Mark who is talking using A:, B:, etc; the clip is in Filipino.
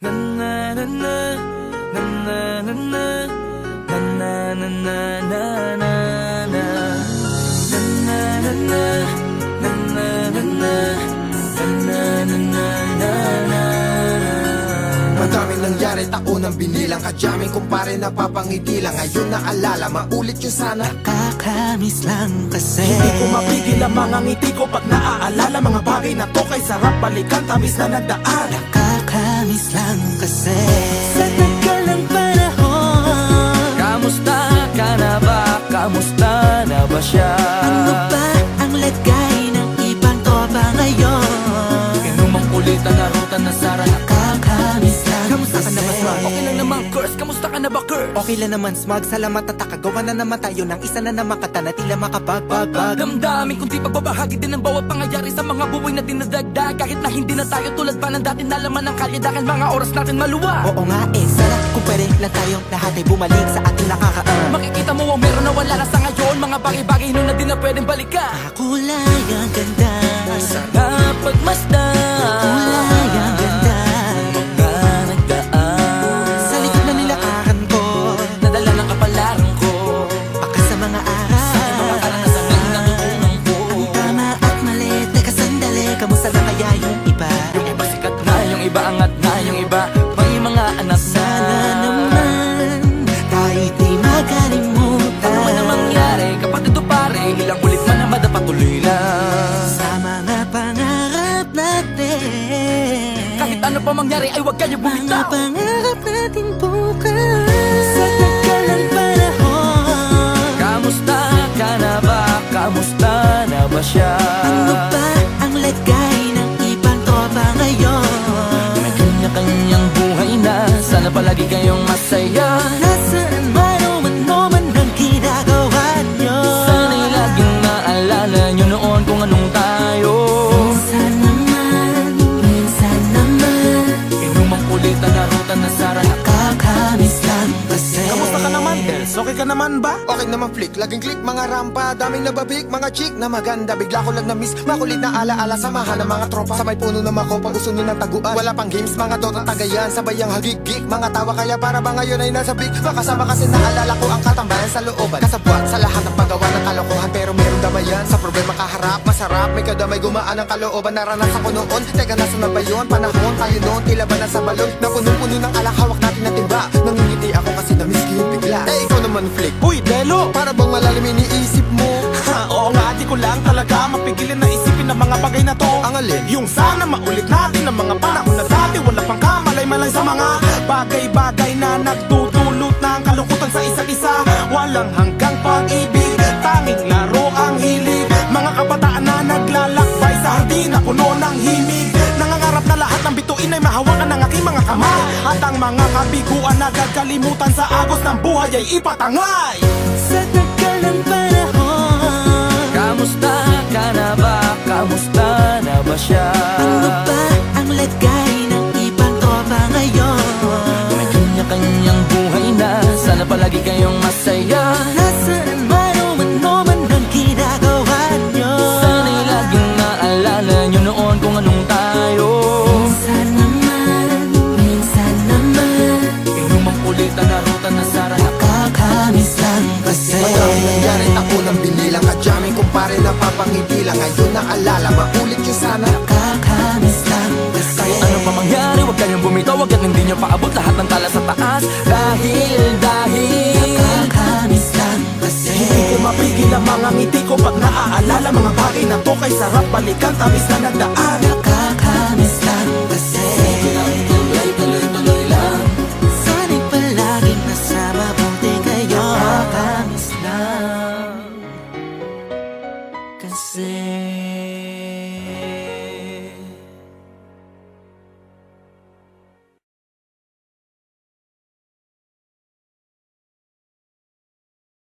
A: Na na na na na na na na na na na na
B: Madaming nangyari taon ang binilang Kadyaming kumpare napapangiti lang. Ngayon naalala, maulit yun sana.
C: Kakamiss lang kasi.
D: Hindi ko mapigil ang mga ngiti ko pag naaalala. Mga bagay na to kay sarap balikan Tamis na nagdaan
C: Kakamiss lang kasi
A: ba, curse?
D: Okay lang naman smag, salamat at takagawa na naman tayo Ng isa na naman kata na tila makapagbag
A: Damdamin kundi pagbabahagi din ng bawat pangyayari sa mga buhay na dinadagdag. Kahit na hindi na tayo tulad pa ng dati na laman ng kalye Dahil mga oras natin maluwa
D: Oo nga eh, sana kung pwede lang tayong lahat ay bumalik sa ating nakakaan
A: Makikita mo ang meron na wala na sa ngayon Mga bagay-bagay nun na di na pwedeng balikan.
C: Ang
D: na
C: Sana naman Tayo'y di makalimutan.
A: Ano man ang mangyari kapag ito pare Ilang ulit man na madapatuloy lang.
C: Sa mga pangarap natin.
A: Kahit ano pa mangyari ay huwag kayo
C: Mga
A: bumitaw
C: pangarap natin bukas. Sa
A: Sana palagi kayong masaya.
C: Nasaan
D: ka naman ba?
B: Okay naman flick, laging click mga rampa. Daming nababik, mga chick na maganda. Bigla ko lang na-miss, makulit na alaala Samahan ng mga tropa. Sa may puno na makopa, uso nun ng taguan. Wala pang games, mga dota tagayan. Sabay ang hagigik, mga tawa. Kaya para ba ngayon ay nasa big? Makasama kasi naalala ko ang katambayan sa looban. Kasabwat sa lahat ng paggawa ng kalokohan Pero damayan, sa problema kaharap Masarap, may kadamay gumaan ang kalooban Naranasan ko noon, teka nasa na ba yun? Panahon tayo noon, tila ba nasa balon? Na punong-puno ng alak, hawak natin na timba. Nangingiti ako kasi na-miss ko yung bigla. Eh ikaw naman flick.
D: Uy, Delo!
B: para bang malalim iniisip mo?
D: Ha, oo nga, di ko lang talaga mapigilin na isipin ang mga bagay na to.
B: Ang alin?
D: Yung sana maulit natin ang mga panahon na dati Wala pang kamalay-malay sa mga bagay-bagay kabiguan na gagalimutan sa agos ng buhay ay ipatangay
C: Sa tagal ng panahon
A: Kamusta ka na ba? Kamusta na ba siya?
C: Ano ba ang lagay ng ibang tropa ngayon?
A: May kanya-kanyang buhay na Sana palagi kayong masaya
B: nangyari taon ang binilang Kadyaming kumpare napapangiti lang Ngayon naalala, maulit yun sana.
C: Kakamiss lang kasi
A: ano pa mangyari, huwag kayong bumitaw Hanggat hindi nyo paabot lahat ng tala sa taas. Dahil, dahil
C: Kakamiss lang kasi
D: Hindi ko mapigil ang mga ngiti ko pag naaalala. Mga bagay na to kay sarap balikan Tamis na nagdaan